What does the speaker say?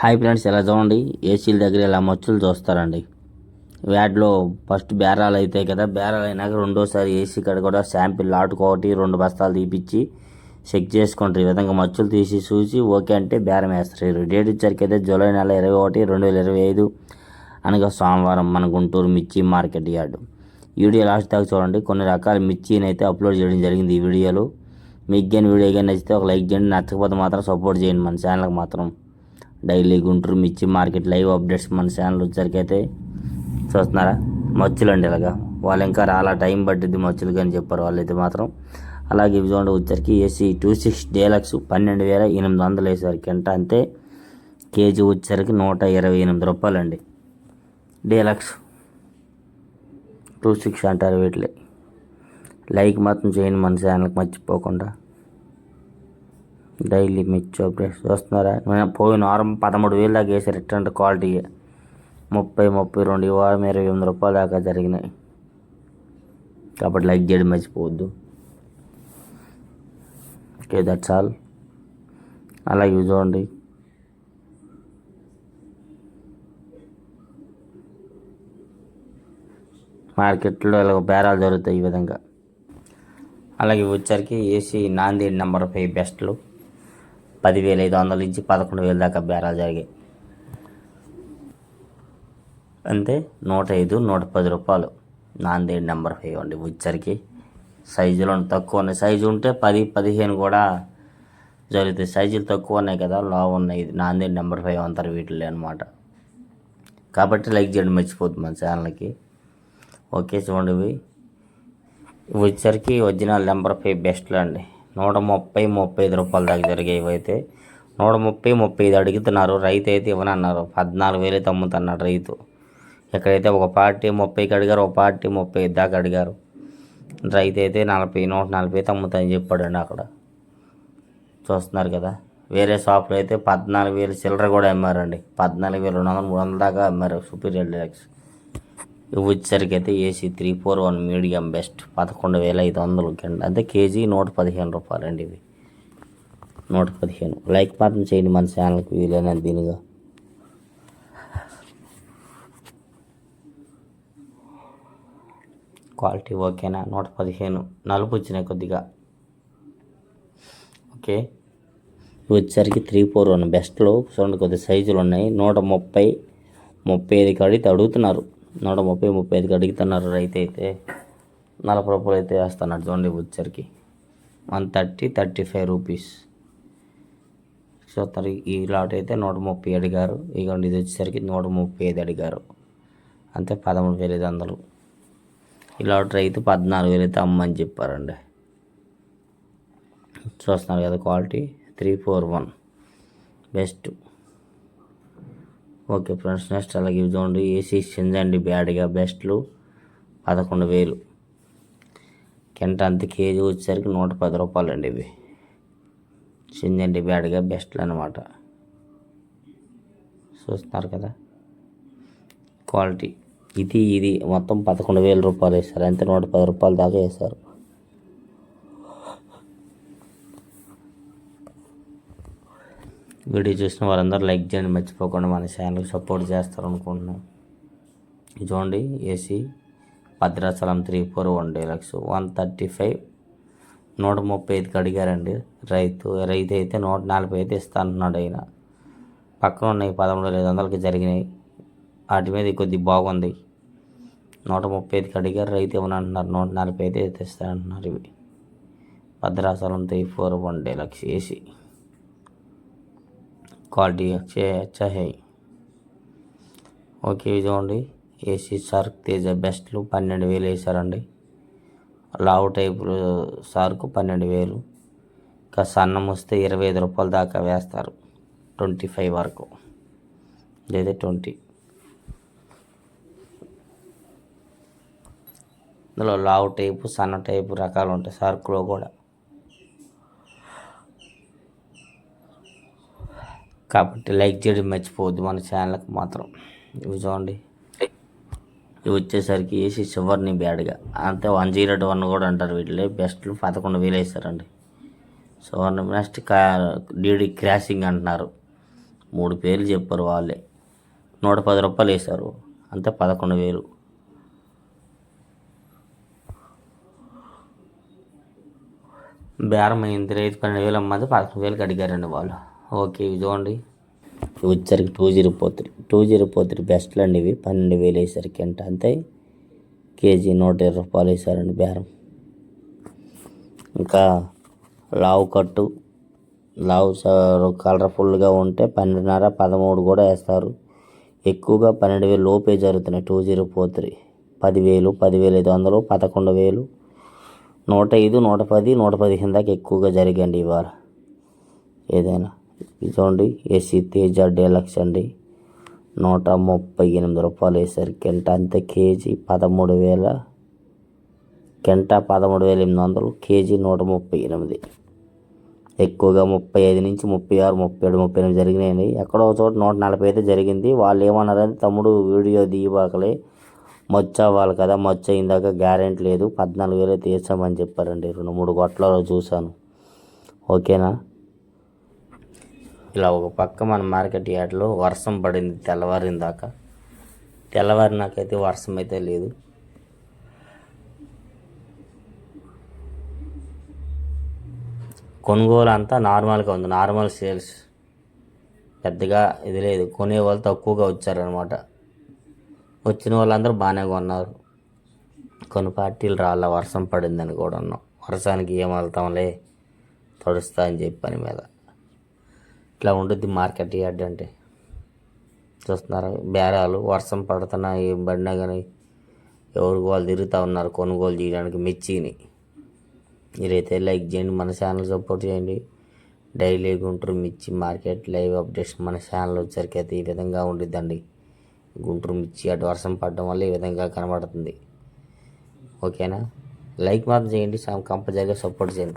Hi friends ఎలా చూడండి? ఏసీల దగ్గర ఇలా మచ్చులు చూస్తారండి. వ్యాడ్లో ఫస్ట్ బేరాలు అవుతాయి కదా బేరాలు అయినాక రెండోసారి ఏసీ కాడ కూడా శాంపిల్ ఆటుకోటి రెండు బస్తాలు తీపిచ్చి చెక్ చేసుకుంటారు. ఈ విధంగా మచ్చులు తీసి చూసి ఓకే అంటే బేరం వేస్తారు. డేట్ ఇచ్చరికి అయితే జూలై నెల ఇరవై ఒకటి రెండు వేల ఇరవై ఐదు అనగా సోమవారం మన Guntur mirchi market yard. Video last దాకా చూడండి. కొన్ని రకాల మిర్చిని అయితే అప్లోడ్ చేయడం జరిగింది ఈ వీడియోలో. మీకు కానీ వీడియో కానీ నచ్చితే ఒక లైక్ చేయండి. నచ్చకపోతే మాత్రం సపోర్ట్ చేయండి మన ఛానల్కి మాత్రం. Daily Guntur mirchi market live updates మన ఛానల్ వచ్చరికైతే అయితే చూస్తున్నారా? మచ్చులు అండి ఇలాగా. వాళ్ళు ఇంకా రాలా టైం పట్టింది మచ్చులు కానీ చెప్పారు వాళ్ళైతే మాత్రం. అలాగే ఇవి చూడండి వచ్చరికి ఏసీ టూ సిక్స్ డేలక్స్ పన్నెండు వేల ఎనిమిది వందలు వేసరికి అంట అంతే. కేజీ వచ్చరికి నూట ఇరవై ఎనిమిది రూపాయలండి డేలక్స్ టూ సిక్స్ అంటారు వీటిలో. లైక్ మాత్రం చేయండి మన ఛానల్కి మర్చిపోకుండా. డైలీ మిర్చి అప్డేట్స్ చూస్తున్నారా పోయిన వారం పదమూడు వేలు దాకా వేసారు ఎట్లాంటి క్వాలిటీ. ముప్పై ముప్పై రెండు ఈ వారం ఇరవై ఎనిమిది రూపాయల దాకా జరిగినాయి. కాబట్టి లైక్ చేయడం మర్చిపోవద్దు. ఓకే దట్స్ ఆల్ అలాగే యూజ్ చూడండి మార్కెట్లో ఇలా బేరాలు జరుగుతాయి ఈ విధంగా. అలాగే వచ్చరికి ఏసీ నాందేడ్ నెంబర్ ఫైవ్ బెస్ట్లు. పదివేల ఐదు వందల నుంచి పదకొండు వేల దాకా బేరాలు జరిగాయి. అంతే నూట ఐదు నూట పది రూపాయలు. నాందేడ్ నెంబర్ ఫైవ్ అండి ఉచ్చరికి సైజులు తక్కువ ఉన్నాయి. సైజు ఉంటే పది పదిహేను కూడా జరుగుతాయి. సైజులు తక్కువ ఉన్నాయి కదా లావు ఉన్నాయి. నాందేడ్ నెంబర్ ఫైవ్ అంటారు వీటిలో అనమాట కాబట్టి లైక్ చేయడం మర్చిపోతుంది మన ఛానల్కి. ఓకే చూడండి ఉచ్చరికి ఒరిజినల్ నెంబర్ ఫైవ్ బెస్ట్లు అండి. నూట ముప్పై ముప్పై ఐదు రూపాయల దాకా జరిగాయి ఇవైతే నూట ముప్పై ముప్పై ఐదు అడుగుతున్నారు. రైతు అయితే ఇవ్వనన్నారు పద్నాలుగు వేలు అయితే అమ్ముతున్నాడు రైతు. ఎక్కడైతే ఒక పార్టీ ముప్పైకి అడిగారు ఒక పార్టీ ముప్పై ఐదు దాకా అడిగారు. రైతు అయితే నలభై నూట నలభై అయితే అమ్ముతాయని చెప్పాడండి అక్కడ. చూస్తున్నారు కదా. వేరే షాప్లో అయితే పద్నాలుగు వేలు చిల్లర కూడా అమ్మారండి. పద్నాలుగు వేలు రెండు వందలు మూడు వందల దాకా అమ్మారు. Superior deluxe. ఇవి వచ్చేసరికి అయితే AC three four one medium best పదకొండు వేల ఐదు వందలు కింద. అంటే కేజీ నూట పదిహేను రూపాయలండి ఇవి నూట పదిహేను. లైక్ మాత్రం చేయండి మన ఛానల్కి వీలైన దీనిగా. క్వాలిటీ ఓకేనా నూట పదిహేను. నలుపు వచ్చినాయి కొద్దిగా. ఓకే ఇవి వచ్చేసరికి త్రీ ఫోర్ వన్ బెస్ట్లో చూడండి కొద్ది సైజులు ఉన్నాయి. నూట ముప్పై ముప్పై ఐదు కడితే అడుగుతున్నారు. నూట ముప్పై ముప్పై ఐదుకి అడుగుతున్నారు రైతు అయితే. నలభై రూపాయలు అయితే వేస్తున్నాడు చూడండి ఇవి one thirty thirty five rupees. చూస్తారు ఈ లాట్ అయితే నూట ముప్పై అడిగారు. ఇగోండి ఇది వచ్చేసరికి నూట ముప్పై ఐదు అడిగారు. అంతే పదమూడు వేల ఐదు వందలు. ఈ లాట్ రైతు పద్నాలుగు వేలు అయితే అమ్మని చెప్పారండి. చూస్తున్నారు కదా quality three four one. Best. Okay friends next అలాగే ఇవి చూడండి ఏసీ చింజండి బ్యాడ్గా బెస్ట్లు పదకొండు వేలు. కింట అంత కేజీ వచ్చేసరికి నూట పది రూపాయలు అండి ఇవి. చింజండి బ్యాడ్గా బెస్ట్లు అనమాట చూస్తున్నారు కదా? క్వాలిటీ. ఇది ఇది మొత్తం పదకొండు వేల రూపాయలు వేస్తారు అంతే నూట పది రూపాయలు దాకా వేస్తారు వీడియో చూసిన వారందరూ లైక్ చేయండి మర్చిపోకుండా మన ఛానల్ సపోర్ట్ చేస్తారు అనుకుంటున్నాం చూడండి AC Bhadrachalam three four one deluxe one thirty five. నూట ముప్పై ఐదుకి అడిగారండి. రైతు రైతు అయితే నూట నలభై అయితే ఇస్తా అంటున్నాడు ఆయన. పక్కన ఉన్నాయి పదమూడు ఐదు వందలకి జరిగినాయి. వాటి మీద కొద్ది బాగుంది. నూట ముప్పై ఐదుకి అడిగారు రైతు ఇవ్వని అంటున్నారు? నూట నలభై అయితే ఇస్తానంటున్నారు ఇవి. Bhadrachalam three four one deluxe AC. Quality వచ్చాయి. ఓకే ఇదిగోండి. ఏసీ సార్క్ తేజ బెస్ట్లు పన్నెండు వేలు వేసారండి. లావు టైపు సార్కు పన్నెండు వేలు. ఇంకా సన్నం వస్తే ఇరవై ఐదు రూపాయల దాకా వేస్తారు. ట్వంటీ ఫైవ్ వరకు. లేదా ట్వంటీ. ఇందులో లావు టైపు సన్న టైపు రకాలు ఉంటాయి సార్కులో కూడా. కాబట్టి లైక్ చేయడం మర్చిపోవద్దు మన ఛానల్కి మాత్రం. ఇవి చూడండి. ఇవి వచ్చేసరికి ఏసీ చివరిని బ్యాడ్గా. అంతే వన్ జీరో వన్ కూడా అంటారు వీటిలో. బెస్ట్లు పదకొండు వేలు వేస్తారండి. సువర్ణ నెక్స్ట్ కా డీడీ క్రాసింగ్ అంటున్నారు. మూడు పేర్లు చెప్పారు వాళ్ళే. నూట పది రూపాయలు వేశారు. అంతే పదకొండు వేలు. బేరం అయింది. రైతు పన్నెండు వేలు అమ్మది పదకొండు వేలకు అడిగారండి వాళ్ళు. ఓకే ఇవి చూడండి. వచ్చేసరికి two zero four three two zero four three బెస్ట్లు అండి ఇవి. పన్నెండు వేలు వేసరికి అంట అంతే. కేజీ నూట ఇరవై రూపాయలు వేసారండి బేరం. ఇంకా లావు కట్టు. లావు స- కలర్ఫుల్గా ఉంటే పన్నెండున్నర పదమూడు కూడా వేస్తారు. ఎక్కువగా పన్నెండు వేలు లోపే జరుగుతున్నాయి టూ జీరో ఫోర్ త్రీ పదివేలు పదివేలు ఐదు వందలు పదకొండు వేలు. నూట ఐదు నూట పది నూట పదిహేను దాకా ఎక్కువగా జరిగండి ఇవాళ. ఏదైనా. ఇది చూడండి ఏసీ తేజ డీలక్స్ అండి. నూట ముప్పై ఎనిమిది రూపాయలు వేసారు కెంట అంతే కేజీ పదమూడు వేల కెంట పదమూడు వేల ఎనిమిది వందలు కేజీ నూట ముప్పై ఎనిమిది. ఎక్కువగా ముప్పై ఐదు నుంచి ముప్పై ఆరు ముప్పై ఏడు ముప్పై ఎనిమిది జరిగినాయండి. ఎక్కడో ఒక చోట నూట నలభై అయితే జరిగింది. వాళ్ళు ఏమన్నారంటే తమ్ముడు వీడియో తీయబాకలే మచ్చ అవ్వాలి కదా మచ్చ అయిందాక గ్యారెంటీ లేదు. పద్నాలుగు వేలు అయితే వేసామని చెప్పారండి. రెండు మూడు గొట్లలో చూశాను. ఓకేనా? ఇలా ఒక పక్క మన మార్కెట్ యార్డ్లో వర్షం పడింది తెల్లవారిన దాకా. తెల్లవారినాకైతే వర్షం అయితే లేదు. కొనుగోలు అంతా నార్మల్గా ఉంది. Normal sales. పెద్దగా ఇది లేదు. కొనే వాళ్ళు తక్కువగా వచ్చారనమాట. వచ్చిన వాళ్ళందరూ బాగానే కొన్నారు. కొన్ని పార్టీలు రాళ్ళ వర్షం పడిందని కూడా ఉన్నాం వర్షానికి ఏం వెళ్తాంలే తడుస్తా అని చెప్పి పని మీద. ఇట్లా ఉంటుంది మార్కెట్ యార్డ్ అంటే. చూస్తున్నారు? బేరాలు వర్షం పడుతున్నా ఏం పడినా కానీ ఎవరికి వాళ్ళు తిరుగుతూ ఉన్నారు. కొనుగోలు చేయడానికి మిర్చిని. మీరైతే లైక్ చేయండి మన ఛానల్ సపోర్ట్ చేయండి. Daily Guntur mirchi market live updates మన ఛానల్ వచ్చరికి అయితే ఈ విధంగా ఉండిద్దండి. గుంటూరు మిర్చి అటు వర్షం పడడం వల్ల ఈ విధంగా కనబడుతుంది. ఓకేనా? లైక్ మాత్రం చేయండి కంపల్సరీగా సపోర్ట్ చేయండి.